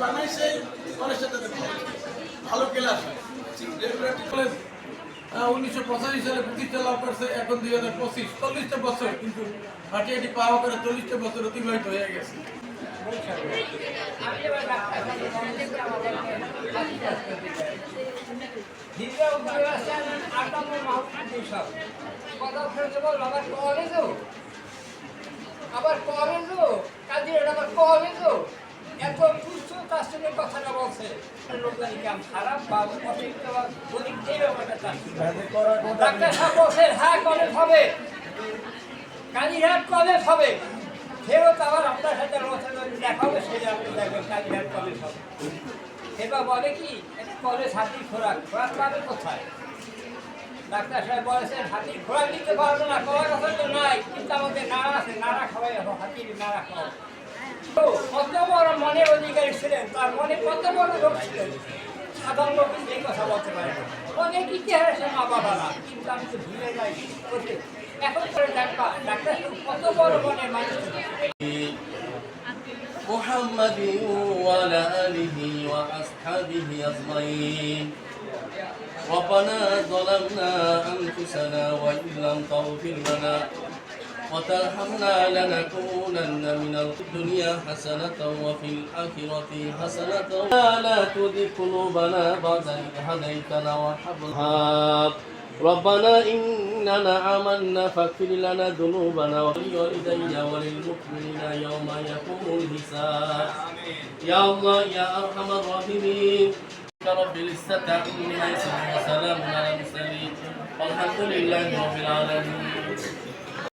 বানাই সেই ভালো ক্লাস। কলেজ উনিশশো পঁচাশি সালে প্রতিষ্ঠা লাভ করছে এখন দুই হাজার পঁচিশ, চল্লিশটা বছর, কিন্তু হাঁটিহাটি পাওয়া করে চল্লিশটা বছর অতিবাহিত হয়ে গেছে। আবার কলেজও আবার কলেজও কাজে আবার কলেজও এত তুচ্ছ সঙ্গে কথাটা বলছে। লোকদানি কাম খারাপ বা অতিরিক্ত বা অধিক এই ব্যাপারটা তার ডাক্তার সাহেব বলছেন হ্যাঁ কলেজ হবে। কালীঘাট কলেজ হবে। ফেরত আবার আপনার সাথে দেখা হবে সেটা আপনি দেখবেন কালীঘাট কলেজ হবে। এবার বলে কি কলেজ হাতির খোরাক। খোরাক পাবে কোথায়? ডাক্তার সাহেব বলেছেন হাতির খোরাক দিতে পারবে না কলার কথা তো নাই। কিন্তু আমাদের নাড়া আছে নাড়া খাওয়াই হাতির নাড়া খাওয়া কত বড় মনের অধিকারী ছিলেন তার মনে কত বড় লোক ছিলেন সাধারণ লোক কিন্তু এই কথা বলতে পারে না। অনেক ইতিহাসে মা বাবারা কিন্তু আমি তো ভুলে যাই ওকে এখন করে ডাক্তার ডাক্তার সাহেব কত বড় মনের মানুষ ছিলেন। محمد وعلى آله وأصحابه أجمعين ربنا ظلمنا أنفسنا وإن لم تغفر لنا وترحمنا لنكونن من الدنيا حسنة وفي الآخرة حسنة. لا تزغ قلوبنا بعد إذ هديتنا وهب لنا. ربنا إننا آمنا فاغفر لنا ذنوبنا ولوالدي وللمؤمنين يوم يقوم الحساب. يا الله يا أرحم الراحمين. رب العزة عما يصفون وسلام على المرسلين. والحمد لله رب العالمين.